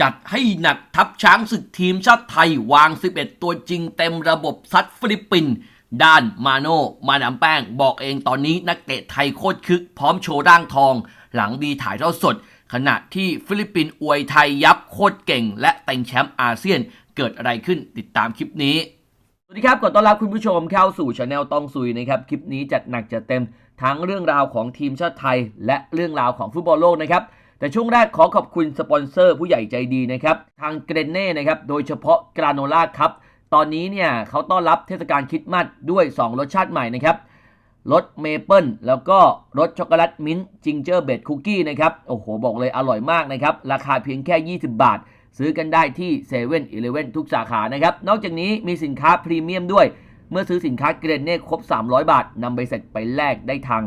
จัดให้หนักทัพช้างศึกทีมชาติไทยวาง 11 ตัวจริงเต็มระบบซัดฟิลิปปินส์ด้านมาโนมาดามแป้ง บอกเองตอนนี้นักเตะไทยโคตรคึก พร้อมโชว์ร่างทอง หลังมีถ่ายเทอดสด ขณะที่ฟิลิปปินส์อวยไทยยับโคตรเก่ง และแต่งแชมป์อาเซียนเกิดอะไรขึ้นติดตามคลิปนี้ สวัสดีครับขอต้อนรับคุณผู้ชมเข้าสู่ช anel ตองซุยนะครับคลิปนี้จัดหนักจัดเต็มทั้งเรื่องราวของทีมชาติไทย และเรื่องราวของฟุตบอลโลกนะครับ แต่ช่วงแรกขอขอบคุณสปอนเซอร์ผู้ใหญ่ใจดีนะครับ ทางเกรเน่นะครับ โดยเฉพาะกราโนล่าครับ ตอนนี้เนี่ยเขาต้อนรับเทศกาลคริสต์มาสด้วย 2 รสชาติใหม่นะครับ รสเมเปิลแล้วก็รสช็อกโกแลตมิ้นท์จิงเจอร์เบดคุกกี้นะครับ โอ้โห บอกเลยอร่อยมากนะครับ ราคาเพียงแค่ 20 บาท ซื้อกันได้ที่7 e เ e ่ e อทุกสาขานะครับ นอกจากนี้มีสินค้าพรีเมียมด้วย เมื่อซื้อสินค้าเกรนเน่ครบ 300 บาทนำไปเสร็จไปแลกได้ทาง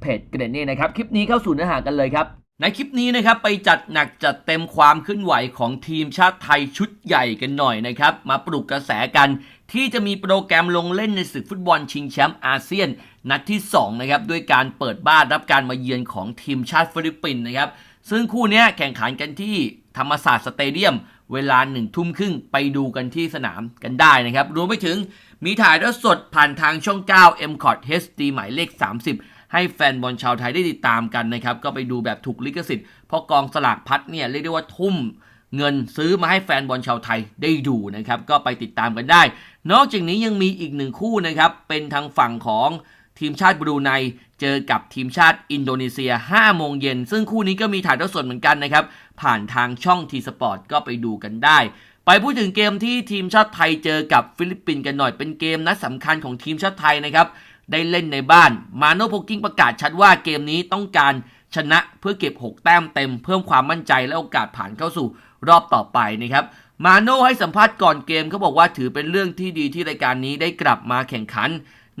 เพจเกรนเน่นะครับ คลิปนี้เข้าสู่เนื้อหากันเลยครับ ในคลิปนี้นะครับไปจัดหนักจัดเต็มความเคลื่อนไหวของทีมชาติไทยชุดใหญ่กันหน่อยนะครับ มาปลุกกระแสกัน ที่จะมีโปรแกรมลงเล่นในศึกฟุตบอลชิงแชมป์อาเซียน นัดที่2นะครับด้วยการเปิดบ้านรับการมาเยือนของทีมชาติฟิลิปปินส์นะครับ ซึ่งคู่นี้แข่งขันกันที่ธรรมศาสตร์สเตเดียม เวลาหนึ่งทุ่มครึ่งไปดูกันที่สนามกันได้นะครับรวมไปถึงมีถ่ายทอดสดผ่านทางช่อง 9 m c o t HD หมายเลข 30 ให้แฟนบอลชาวไทยได้ติดตามกันนะครับ ก็ไปดูแบบถูกลิขสิทธิ์เพราะกองสลากพัดเนี่ยเรียกได้ว่าทุ่มเงินซื้อมาให้แฟนบอลชาวไทยได้ดูนะครับ ก็ไปติดตามกันได้ นอกจากนี้ยังมีอีกหนึ่งคู่นะครับ เป็นทางฝั่งของทีมชาติบรูไนเจอกับทีมชาติอินโดนีเซีย 5 โมงเย็น ซึ่งคู่นี้ก็มีถ่ายทอดสดเหมือนกันนะครับ ผ่านทางช่องทีสปอร์ตก็ไปดูกันได้ ไปพูดถึงเกมที่ทีมชาติไทยเจอกับฟิลิปปินส์กันหน่อย เป็นเกมนัดสำคัญของทีมชาติไทยนะครับ ได้เล่นในบ้าน มาโนโพกิ้งประกาศชัดว่าเกมนี้ต้องการชนะเพื่อเก็บ 6 แต้มเต็ม เพิ่มความมั่นใจและโอกาสผ่านเข้าสู่รอบต่อไปนะครับ มาโน่ให้สัมภาษณ์ก่อนเกมเขาบอกว่าถือเป็นเรื่องที่ดีที่รายการนี้ได้กลับมาแข่งขัน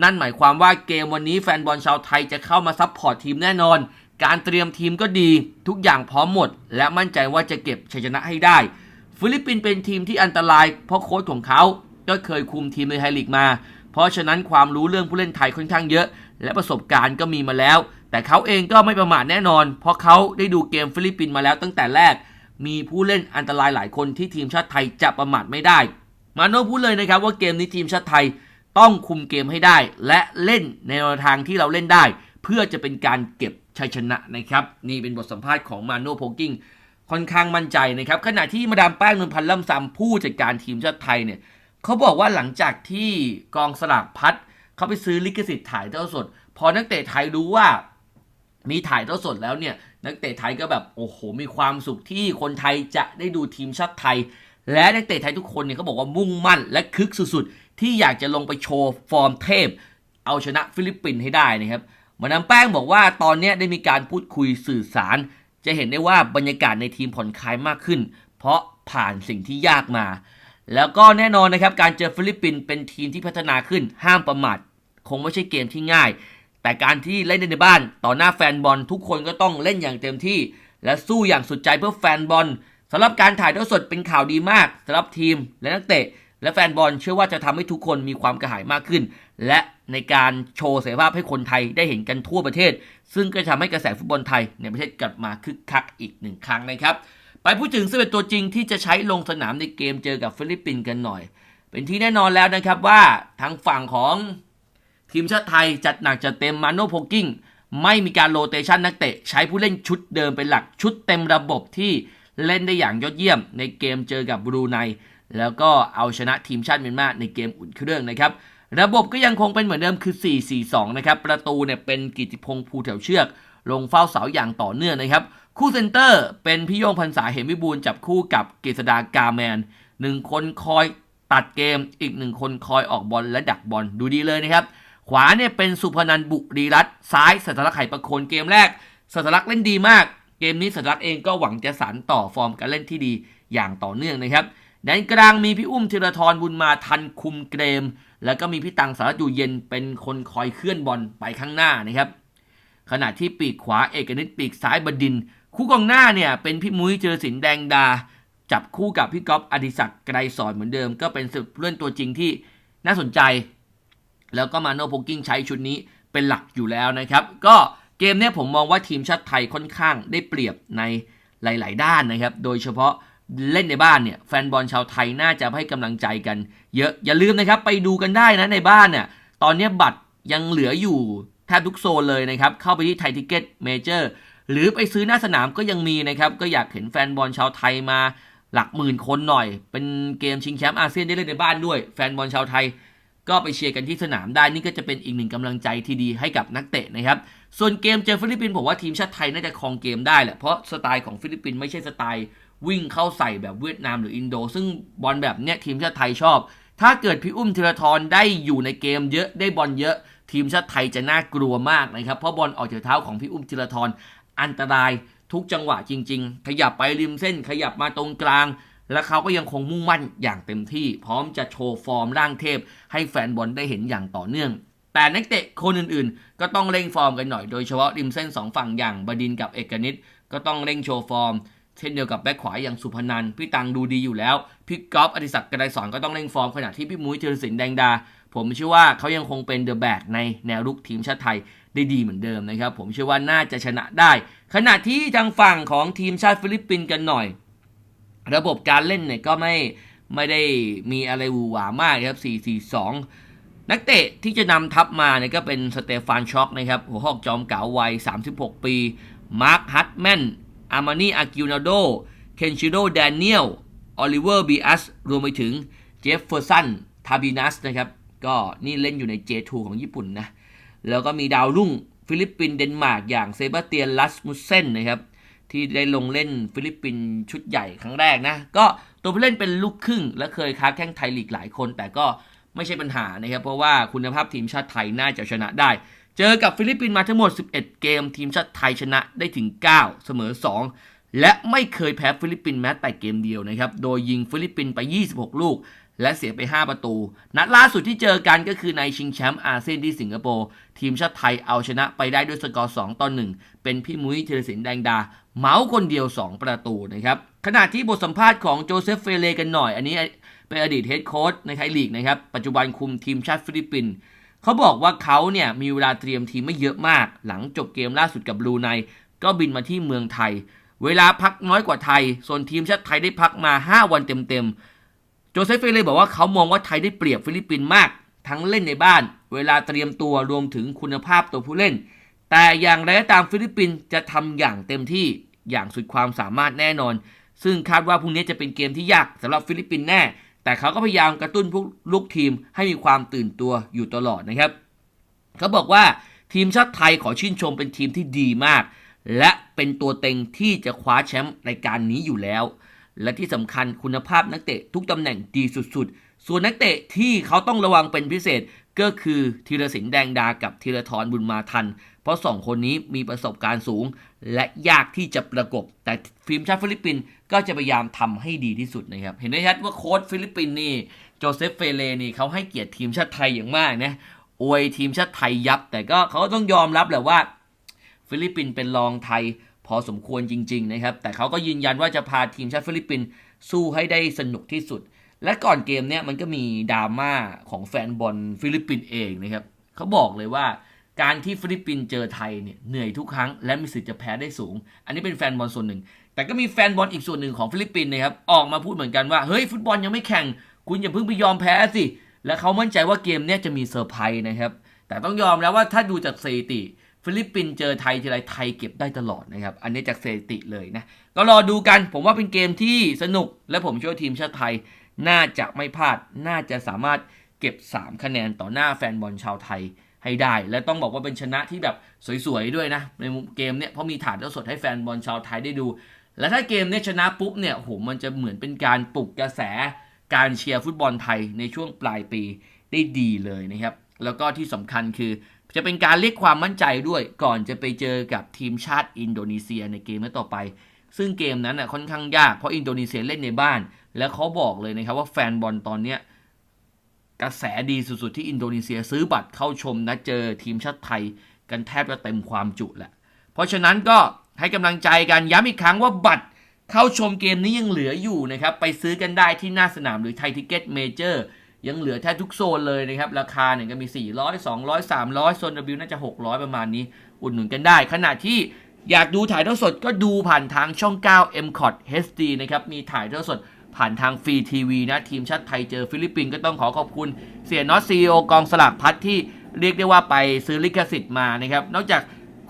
นั่นหมายความว่าเกมวันนี้แฟนบอลชาวไทยจะเข้ามาซัพพอร์ตทีมแน่นอน การเตรียมทีมก็ดี ทุกอย่างพร้อมหมด และมั่นใจว่าจะเก็บชัยชนะให้ได้ ฟิลิปปินส์เป็นทีมที่อันตราย เพราะโค้ชของเขาก็เคยคุมทีมในไทยลีกมา เพราะฉะนั้นความรู้เรื่องผู้เล่นไทยค่อนข้างเยอะ และประสบการณ์ก็มีมาแล้ว แต่เขาเองก็ไม่ประมาทแน่นอน เพราะเขาได้ดูเกมฟิลิปปินส์มาแล้วตั้งแต่แรก มีผู้เล่นอันตรายหลายคนที่ทีมชาติไทยจะประมาทไม่ได้ มาโน่พูดเลยนะครับว่าเกมนี้ทีมชาติไทยต้องคุมเกมให้ได้ และเล่นในแนวทางที่เราเล่นได้ เพื่อจะเป็นการเก็บชัยชนะนะครับนี่เป็นบทสัมภาษณ์ของมาโน่โพกิ้งค่อนข้างมั่นใจนะครับขณะที่มาดามแป้งนนพันธ์ล่ำซำผู้จัดการทีมชาติไทยเนี่ย เขาบอกว่าหลังจากที่กองสลากพัดเขาไปซื้อลิขสิทธิ์ถ่ายเทอดสด พอนักเตะไทยรู้ว่า มีถ่ายเทอดสดแล้วเนี่ย นักเตะไทยก็แบบโอ้โห มีความสุขที่คนไทยจะได้ดูทีมชาติไทย และนักเตะไทยทุกคนเนี่ยเขาบอกว่ามุ่งมั่น และคึกสุดๆ ที่อยากจะลงไปโชว์ฟอร์มเทพ เอาชนะฟิลิปปินส์ให้ได้นะครับมาดามแป้งบอกว่าตอนนี้ได้มีการพูดคุยสื่อสาร จะเห็นได้ว่าบรรยากาศในทีมผ่อนคลายมากขึ้น เพราะผ่านสิ่งที่ยากมา แล้วก็แน่นอนนะครับการเจอฟิลิปปินส์เป็นทีมที่พัฒนาขึ้นห้ามประมาทคงไม่ใช่เกมที่ง่าย แต่การที่เล่นในบ้านต่อหน้าแฟนบอลทุกคนก็ต้องเล่นอย่างเต็มที่ และสู้อย่างสุดใจเพื่อแฟนบอลสำหรับการถ่ายทอดสดเป็นข่าวดีมากสำหรับทีมและนักเตะ และแฟนบอลเชื่อว่าจะทำให้ทุกคนมีความกระหายมากขึ้น และในการโชว์ศักยภาพให้คนไทยได้เห็นกันทั่วประเทศ ซึ่งก็จะทำให้กระแสฟุตบอลไทยในประเทศกลับมาคึกคักอีกหนึ่งครั้งนะครับ ไปพูดถึงสิบเอ็ดตัวจริงที่จะใช้ลงสนามในเกมเจอกับฟิลิปปินส์กันหน่อย เป็นที่แน่นอนแล้วนะครับว่าทางฝั่งของทีมชาติไทยจัดหนักจัดเต็มมาโนโพกิ้งไม่มีการโรเตชันนักเตะ ใช้ผู้เล่นชุดเดิมเป็นหลักชุดเต็มระบบที่เล่นได้อย่างยอดเยี่ยม ในเกมเจอกับบรูไนแล้วก็เอาชนะทีมชาติเมียนมาในเกมอุ่นเครื่องนะครับ ระบบก็ยังคงเป็นเหมือนเดิมคือ 4-4-2 นะครับ ประตูเนี่ยเป็นกิติพงษ์ภูแถวเชือก ลงเฝ้าเสาอย่างต่อเนื่องนะครับ คู่เซนเตอร์เป็นพี่โยงพันษาเหมวิบูลจับคู่กับเกษดากาแมนหนึ่งคนคอยตัดเกมอีกหนึ่งคนคอยออกบอลและดักบอลดูดีเลยนะครับ ขวาเนี่ยเป็นสุพนันบุรีรัตซ้ายสัตลักษ์ไข่ประโคนเกมแรกสัตลักษ์เล่นดีมาก เกมนี้สัตลักษ์เองก็หวังจะสานต่อฟอร์มการเล่นที่ดีอย่างต่อเนื่องนะครับแดนกลางมีพี่อุ้มธีรทรบุญมาทันคุมเกม แล้วก็มีพี่ตังสารอยู่เย็นเป็นคนคอยเคลื่อนบอลไปข้างหน้านะครับ ขณะที่ปีกขวาเอกนิตปีกซ้ายบดิน คู่กองหน้าเนี่ยเป็นพี่มุ้ยเจอสินแดงดา จับคู่กับพี่ก๊อฟอดิศักดิ์ไกรสอนเหมือนเดิม ก็เป็นสืบเลื่อนตัวจริงที่น่าสนใจ แล้วก็มาโนโพกิ้งใช้ชุดนี้เป็นหลักอยู่แล้วนะครับ ก็เกมนี้ผมมองว่าทีมชาติไทยค่อนข้างได้เปรียบในหลาย ๆ ด้านนะครับ โดยเฉพาะเล่นในบ้านเนี่ยแฟนบอลชาวไทยน่าจะให้กำลังใจกัน เยอะอย่าลืมนะครับไปดูกันได้นะในบ้านเนี่ยตอนนี้บัตรยังเหลืออยู่ ทบทุกโซนเลยนะครับ เข้าไปที่ไทยทิกเก็ตเมเจอร์หรือไปซื้อหน้าสนามก็ยังมีนะครับ ก็อยากเห็นแฟนบอลชาวไทยมาหลักหมื่นคนหน่อย เป็นเกมชิงแชมป์อาเซียนได้เล่นในบ้านด้วย แฟนบอลชาวไทย ก็ไปเชียร์กันที่สนามได้นี่ก็จะเป็นอีกหนึ่งกำลังใจที่ดีให้กับนักเตะนะครับ ส่วนเกมเจอฟิลิปปินส์ผมว่าทีมชาติไทยน่าจะครองเกมได้แหละเพราะสไตล์ของฟิลิปปินส์ไม่ใช่สไตล์ วิ่งเข้าใส่แบบเวียดนามหรืออินโด ซึ่งบอลแบบเนี้ยทีมชาติไทยชอบ ถ้าเกิดพี่อุ้มธีรทรได้อยู่ในเกมเยอะได้บอลเยอะ ทีมชาติไทยจะน่ากลัวมากนะครับ เพราะบอลออกจากเท้าของพี่อุ้มธีรทรอันตรายทุกจังหวะจริง ๆ ขยับไปริมเส้น ขยับมาตรงกลาง และเขาก็ยังคงมุ่งมั่นอย่างเต็มที่ พร้อมจะโชว์ฟอร์มร่างเทพ ให้แฟนบอลได้เห็นอย่างต่อเนื่อง แต่นักเตะคนอื่นๆ ก็ต้องเร่งฟอร์มกันหน่อย โดยเฉพาะริมเส้น 2 ฝั่งอย่างบดินทร์กับเอกนิตก็ต้องเร่งโชว์ฟอร์ม เช่นเดียวกับแบ็คขวาอย่างสุพนันพี่ตังดูดีอยู่แล้ว พี่ก๊อฟอดิศักดิ์กระไดสอนก็ต้องเร่งฟอร์มขณะที่พี่มุ้ยธีรศิลป์แดงดา ผมเชื่อว่าเขายังคงเป็นเดอะแบกในแนวรุกทีมชาติไทยได้ดีเหมือนเดิมนะครับ ผมเชื่อว่าน่าจะชนะได้ ขณะที่ทางฝั่งของทีมชาติฟิลิปปินส์กันหน่อย ระบบการเล่นเนี่ยก็ไม่ไม่ได้มีอะไรหวือหวามากครับ 4-4-2นักเตะที่จะนำทัพมาเนี่ยก็เป็นสเตฟานช็อกนะครับหัวหอกจอมเก๋าวัย 36 ปี มาร์คฮัตแมน อามานีอากิวนาโด เคนชิโดแดเนียล ออลิเวอร์บีอัส รวมไปถึงเจฟเฟอร์สัน ทาบินัสนะครับ ก็นี่เล่นอยู่ใน J2 ของญี่ปุ่นนะ แล้วก็มีดาวรุ่งฟิลิปปินส์เดนมาร์กอย่างเซบาสเตียนลัสมุสเซนนะครับ ที่ได้ลงเล่นฟิลิปปินส์ชุดใหญ่ครั้งแรกนะ ก็ตัวผู้เล่นเป็นลูกครึ่ง และเคยค้าแข้งไทยลีกหลายคน แต่ก็ไม่ใช่ปัญหานะครับ เพราะว่าคุณภาพทีมชาติไทยน่าจะชนะได้ เจอกับฟิลิปปินส์มาทั้งหมด 11 เกม ทีมชาติไทยชนะได้ถึง 9 เสมอ 2 และไม่เคยแพ้ฟิลิปปินส์แม้แต่เกมเดียวนะครับ โดยยิงฟิลิปปินส์ไป 26 ลูก และเสียไป 5 ประตู นัดล่าสุดที่เจอกันก็คือในชิงแชมป์อาเซียนที่สิงคโปร์ ทีมชาติไทยเอาชนะไปได้ด้วยสกอร์ 2 ต่อ 1 เป็นพี่มุ้ยธีรศิลป์แดงดา เมาส์คนเดียว 2 ประตูนะครับ ขณะที่บทสัมภาษณ์ของโจเซฟเฟเลกันหน่อย อันนี้เป็นอดีตเฮดโค้ชในไทยลีกนะครับ ปัจจุบันคุมทีมชาติฟิลิปปินส์ เขาบอกว่าเขาเนี่ยมีเวลาเตรียมทีมไม่เยอะมาก หลังจบเกมล่าสุดกับบลูไนก็บินมาที่เมืองไทย เวลาพักน้อยกว่าไทย ส่วนทีมชาติไทยได้พักมา 5 วันเต็มๆ โจเซฟเฟเล่บอกว่าเขามองว่าไทยได้เปรียบฟิลิปปินส์มาก ทั้งเล่นในบ้าน เวลาเตรียมตัวรวมถึงคุณภาพตัวผู้เล่น แต่อย่างไรก็ตามฟิลิปปินส์จะทำอย่างเต็มที่อย่างสุดความสามารถแน่นอน ซึ่งคาดว่าพรุ่งนี้จะเป็นเกมที่ยากสำหรับฟิลิปปินส์แน่ แต่เขาก็พยายามกระตุ้นพวกลูกทีมให้มีความตื่นตัวอยู่ตลอดนะครับ เขาบอกว่าทีมชาติไทยขอชื่นชมเป็นทีมที่ดีมาก และเป็นตัวเต็งที่จะคว้าแชมป์รายการนี้อยู่แล้ว และที่สำคัญคุณภาพนักเตะทุกตำแหน่งดีสุดๆ ส่วนนักเตะที่เขาต้องระวังเป็นพิเศษ ก็คือธีรศิลป์แดงดากับธีรทรบุญมาทัน เพราะสองคนนี้มีประสบการณ์สูง และยากที่จะประกบ แต่ทีมชาติฟิลิปปินส์ก็จะพยายามทำให้ดีที่สุดนะครับ เห็นได้ชัดว่าโค้ชฟิลิปปินส์นี่โจเซฟเฟเลนี่เขาให้เกียรติทีมชาติไทยอย่างมากนะอวยทีมชาติไทยยับ แต่ก็เขาต้องยอมรับแหละว่า ฟิลิปปินส์เป็นรองไทยพอสมควรจริง ๆ นะครับ แต่เขาก็ยืนยันว่าจะพาทีมชาติฟิลิปปินส์สู้ให้ได้สนุกที่สุด และก่อนเกมเนี้ยมันก็มีดราม่าของแฟนบอลฟิลิปปินส์เองนะครับเขาบอกเลยว่าการที่ฟิลิปปินส์เจอไทยเนี่ยเหนื่อยทุกครั้งและมีสิทธิ์จะแพ้ได้สูง อันนี้เป็นแฟนบอลส่วนหนึ่ง แต่ก็มีแฟนบอลอีกส่วนหนึ่งของฟิลิปปินส์นะครับออกมาพูดเหมือนกันว่าเฮ้ยฟุตบอลยังไม่แข่ง คุณอย่าเพิ่งไปยอมแพ้สิ และเขามั่นใจว่าเกมเนี้ยจะมีเซอร์ไพรส์นะครับแต่ต้องยอมแล้วว่าถ้าดูจากสถิติ ฟิลิปปินส์เจอไทยทีไรไทยเก็บได้ตลอดนะครับอันนี้จากสถิติเลยนะก็รอดูกันผมว่าเป็นเกมที่สนุกและผมเชื่อว่าทีมชาติไทย น่าจะไม่พลาด น่าจะสามารถเก็บ 3 คะแนนต่อหน้าแฟนบอลชาวไทยให้ได้ และต้องบอกว่าเป็นชนะที่แบบสวยๆด้วยนะ ในมุมเกมเนี้ยเพราะมีถ่ายทอดสดให้แฟนบอลชาวไทยได้ดู และถ้าเกมเนี้ยชนะปุ๊บเนี่ยโหมันจะเหมือนเป็นการปลุกกระแสการเชียร์ฟุตบอลไทยในช่วงปลายปีได้ดีเลยนะครับ แล้วก็ที่สำคัญคือจะเป็นการเรียกความมั่นใจด้วยก่อนจะไปเจอกับทีมชาติอินโดนีเซียในเกมต่อไป ซึ่งเกมนั้นน่ะค่อนข้างยากเพราะอินโดนีเซียเล่นในบ้าน แล้วเขาบอกเลยนะครับว่าแฟนบอลตอนเนี้ยกระแสดีสุดๆที่อินโดนีเซียซื้อบัตรเข้าชมนะเจอทีมชาติไทยกันแทบจะเต็มความจุแหละ เพราะฉะนั้นก็ให้กำลังใจกันย้ำอีกครั้งว่าบัตรเข้าชมเกมนี้ยังเหลืออยู่นะครับ ไปซื้อกันได้ที่หน้าสนามหรือไทยทิกเก็ตเมเจอร์ยังเหลือแทบทุกโซนเลยนะครับ ราคาเนี่ยก็มี 400 200 300 โซน W น่าจะ 600 ประมาณนี้ อุดหนุนกันได้ ขณะที่อยากดูถ่ายทอดสดก็ดูผ่านทางช่อง 9 m c o t HD นะครับ มีถ่ายทอดสด ผ่านทางฟรีทีวีนะ ทีมชาติไทยเจอฟิลิปปินส์ก็ต้องขอขอบคุณ เสียน็อตซีอกองสลากพัดที่เรียกได้ว่าไปซื้อลิขสิทธิ์มานะครับ นอกจาก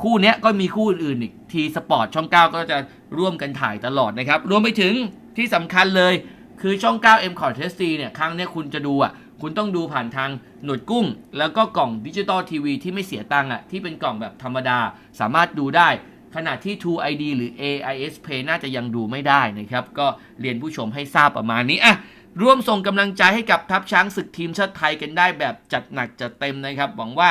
คู่นี้ก็มีคู่อื่นอีกทีสปอร์ตช่อง 9 ก็จะร่วมกันถ่ายตลอดนะครับ รวมไปถึงที่สำคัญเลยคือช่อง 9 m c o t HD เนี่ยครั้งเนี้ยคุณจะดูอะคุณต้องดูผ่านทางหนวดกุ้ง แล้วก็กล่องดิจิตอลทีวีที่ไม่เสียตังค์อะที่เป็นกล่องแบบธรรมดาสามารถดูได้ ขณะที่ True ID หรือ AIS Pay น่าจะยังดูไม่ได้นะครับ ก็เรียนผู้ชมให้ทราบประมาณนี้อะร่วมส่งกำลังใจให้กับทัพช้างศึกทีมชาติไทยกันได้แบบจัดหนักจัดเต็มนะครับ หวังว่า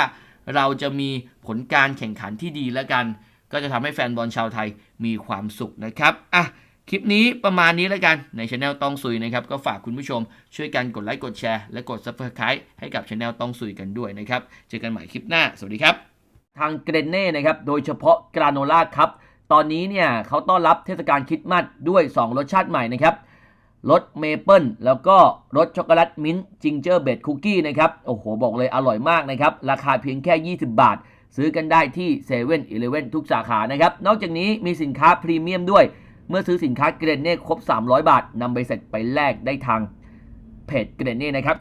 เราจะมีผลการแข่งขันที่ดีแล้วกัน ก็จะทำให้แฟนบอลชาวไทยมีความสุขนะครับอะคลิปนี้ประมาณนี้แล้วกันในช anel ต้องซุยนะครับ ก็ฝากคุณผู้ชมช่วยกันกดไลค์กดแชร์และกด subscribe ให้กับช anel ต้องซุยกันด้วยนะครับ เจอกันใหม่คลิปหน้า สวัสดีครับ ทางเกรนเน่นะครับ โดยเฉพาะกราโนล่าครับ ตอนนี้เนี่ยเขาต้อนรับเทศกาลคริสต์มาสด้วย 2 รสชาติใหม่นะครับ รสเมเปิลแล้วก็รสช็อกโกแลตมิ้นท์จิงเจอร์เบดคุกกี้นะครับ โอ้โห บอกเลยอร่อยมากนะครับ ราคาเพียงแค่ 20 บาท ซื้อกันได้ที่7 e เ e ่ e อทุกสาขานะครับ นอกจากนี้มีสินค้าพรีเมียมด้วย เมื่อซื้อสินค้าเกรนเน่ครบ 300 บาทนำใบเสร็จไปแลกได้ทางเพจเกรนเน่นะครับ